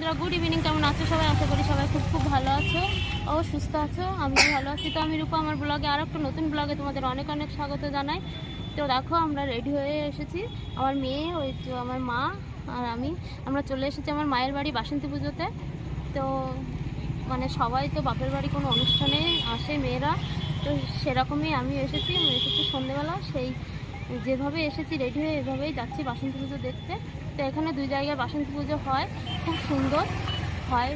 বন্ধুরা good evening কেমন আছো? সবাই আশা করি সবাই খুব খুব ভালো আছো ও সুস্থ আছো, আমিও ভালো আছি। তো আমি রূপা, আমার ব্লগে আর একটা নতুন ব্লগে তোমাদের অনেক অনেক স্বাগত জানাই। তো দেখো, আমরা রেডি হয়ে এসেছি। আমার মেয়ে, ওই তো আমার মা আর আমি, আমরা চলে এসেছি আমার মায়ের বাড়ি বাসন্তী পুজোতে। তো মানে সবাই তো বাপের বাড়ি কোনো অনুষ্ঠানে আসে, মেয়েরা। তো সেরকমই আমি এসেছি এসেছি সন্ধেবেলা। সেই যেভাবে এসেছি রেডি হয়ে এভাবেই যাচ্ছি বাসন্তী পুজো দেখতে। তো এখানে দুই জায়গায় বাসন্তী পুজো হয়, খুব সুন্দর হয়।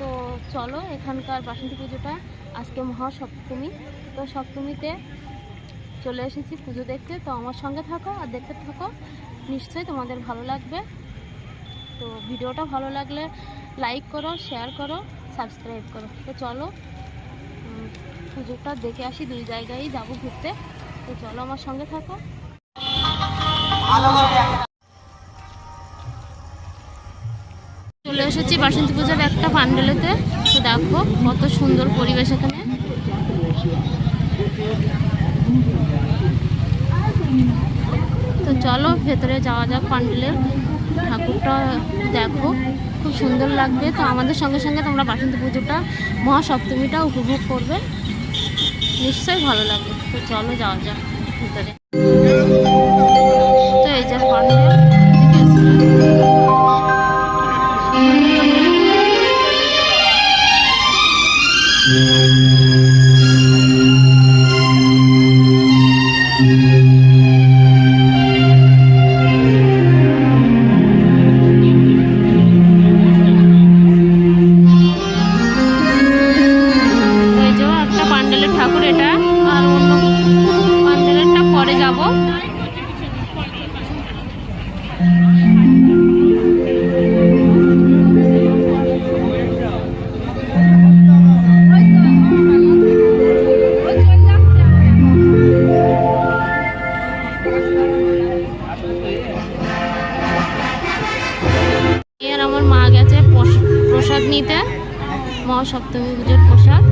তো চলো এখানকার বাসন্তী পুজোটা আজকে মহাসপ্তমী। তো সপ্তমীতে চলে এসেছি পুজো দেখতে। তো আমার সঙ্গে থাকো আর দেখতে থাকো। নিশ্চয়ই তোমাদের ভালো লাগবে। তো ভিডিওটা ভালো লাগলে লাইক করো, শেয়ার করো, সাবস্ক্রাইব করো। তো চলো পুজোটা দেখে আসি দুই জায়গায় যাব ঘুরতে। তো চলো আমার সঙ্গে থাকো। চলে এসেছি বাসন্তী পূজার একটা প্যান্ডেলেতে তো দেখো কত সুন্দর পরিবেশ এখানে। তো চলো ভেতরে যাওয়া যাক প্যান্ডেলের ঠাকুরটা দেখো, খুব সুন্দর লাগবে। তো আমাদের সঙ্গে সঙ্গে তোমরা বাসন্তী পুজোটা, মহাসপ্তমীটা উপভোগ করবে। নিশ্চয়ই ভালো লাগবে। তো চলো যাওয়া যাক ভেতরে। নিতে। মহাসপ্তমী পুজোর প্রসাদ।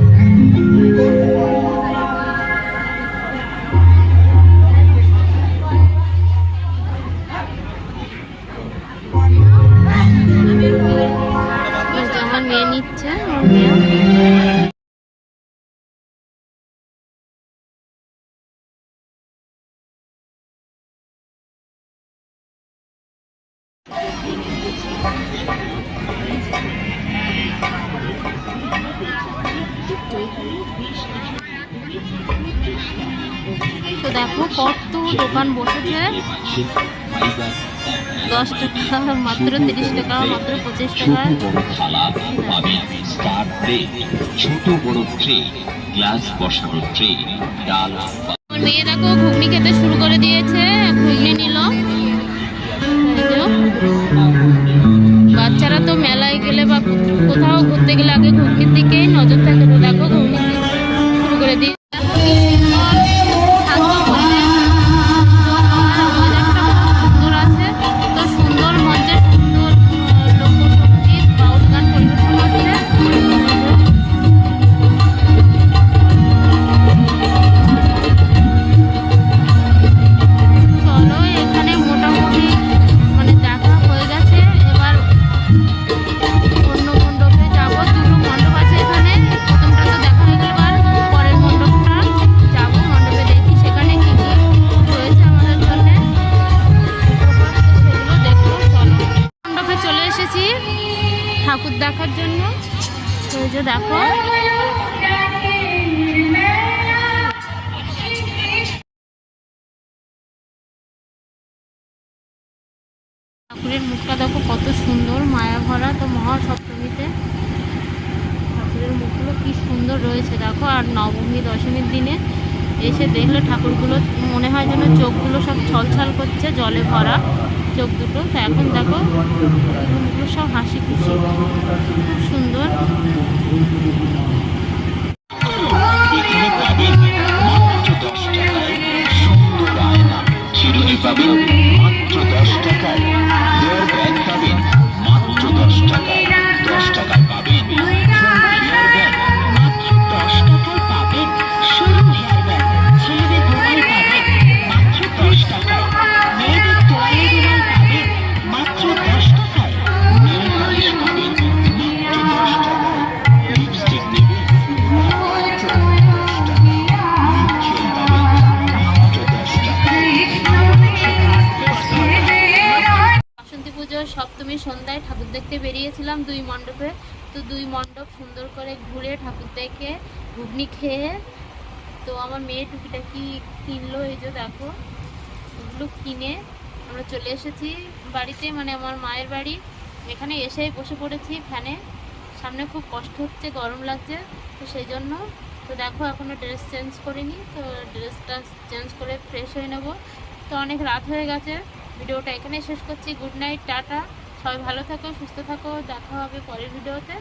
আমার মেয়ে নিচ্ছে তো দেখো কত দোকান বসেছে। দশ টাকা মাত্র তিরিশ টাকা মাত্র পঁচিশ টাকা। ছোট বড় ট্রে গ্লাস বসানো ট্রে ডাল মেয়ে দেখো ঘুগনি খেতে শুরু করে দিয়েছে ঘুগনি নিল। এসেছি ঠাকুর দেখার জন্য। দেখো। ঠাকুরের মুখটা দেখো কত সুন্দর, মায়া ভরা তো মহাসপ্তমীতে। ঠাকুরের মুখগুলো কি সুন্দর রয়েছে, দেখো। আর নবমী, দশমীর দিনে এসে দেখলে ঠাকুরগুলো, মনে হয় যেন চোখগুলো সব ছলছল করছে, জলে ভরা চোখ দুটো। তো এখন দেখো সব হাসি খুশি। খুব সুন্দর দেখতে বেরিয়েছিলাম দুই মণ্ডপে। তো দুই মণ্ডপ সুন্দর করে ঘুরে ঠাকুর দেখে, ঘুগনি খেয়ে। তো আমার মেয়ে টুকিটা কি কিনলো এই যে দেখো, ওগুলো কিনে আমরা চলে এসেছি বাড়িতে মানে আমার মায়ের বাড়ি। এখানে এসেই বসে পড়েছি ফ্যানে। সামনে খুব কষ্ট হচ্ছে, গরম লাগছে, তো সেই জন্য। তো দেখো এখনও ড্রেস চেঞ্জ করিনি, তো ড্রেসটা চেঞ্জ করে ফ্রেশ হয়ে নেব। তো অনেক রাত হয়ে গেছে, ভিডিওটা এখানেই শেষ করছি। Good night, tata. সবাই ভালো থাকো সুস্থ থাকো দেখা হবে পরের ভিডিওতে